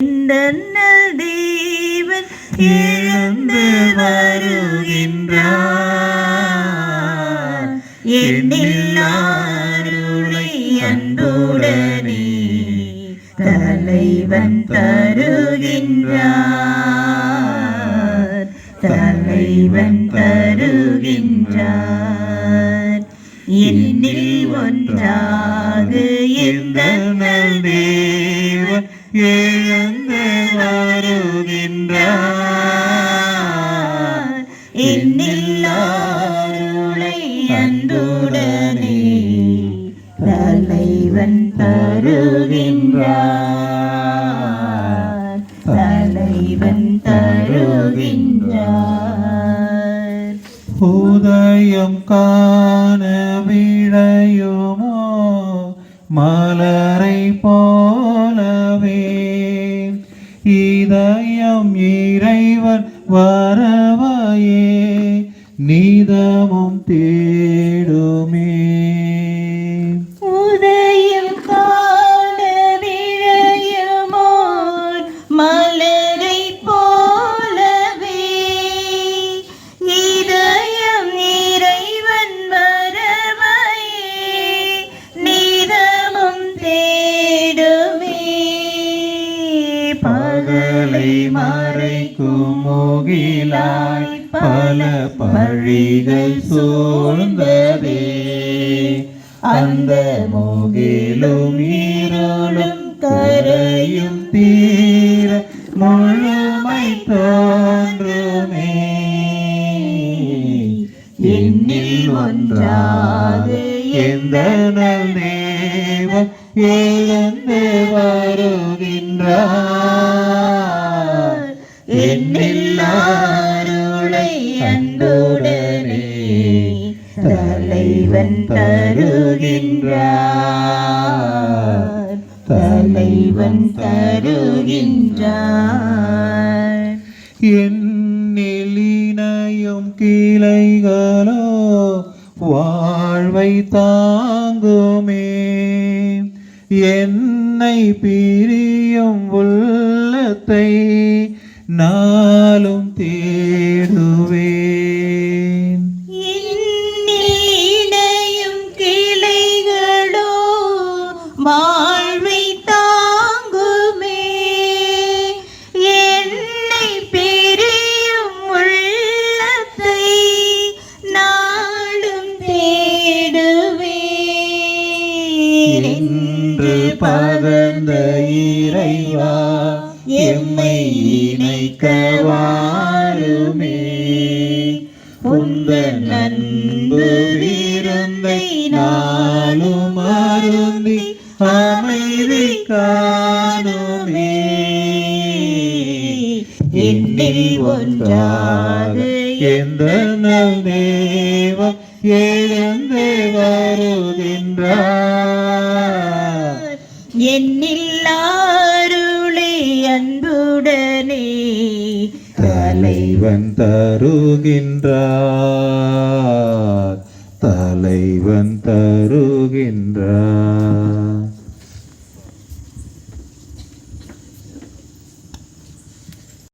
இந்த நல் தேவன் எழுந்து வருகின்றார். என்னில் அருளை அன்புடனே தலைவன் தருகின்றார். தலைவன் தருகின்றார். என்னில் ஒன்றாக எந்த நல் தேவன் எழுந்து வருகின்றார் என்னில் அருளை அன்புடனே தலைவன் தருகின்றார். தலைவன் தருகின்றார். உதயம் காண இதயம் இறைவன் வரவாயே நீதமும் தே பகலை மறைக்கும் முகிலாய் பல பழிகள் சூழ்ந்ததே. அந்த முகிலும் ஈரலும் கரையும் தீர முழுமை தோன்றுமே. என்னில் ஒன்றாது எந்த நல் தேவன் எழுந்து வருகின்றார். தலைவன் தருகின்றார். தலைவன் தருகின்றார். என்னில் இணையும் கிளைகளோ வாழ்வை தாங்குமே. என்னை பிரியும் உள்ளத்தை நாளும் என்று பகர்ந்த இறைவா எம்மை இணைக்க வாருமே உந்த நன்பு விருந்தை நாளும் அருந்தி அமைதி காணுமே. என்னில் ஒன்றாக எந்த நல் தேவன் எழுந்து வருகின்றார். என்னில்லாருளே அன்புடனே. தலைவன் தருகின்றார். தலைவன் தருகின்றார்.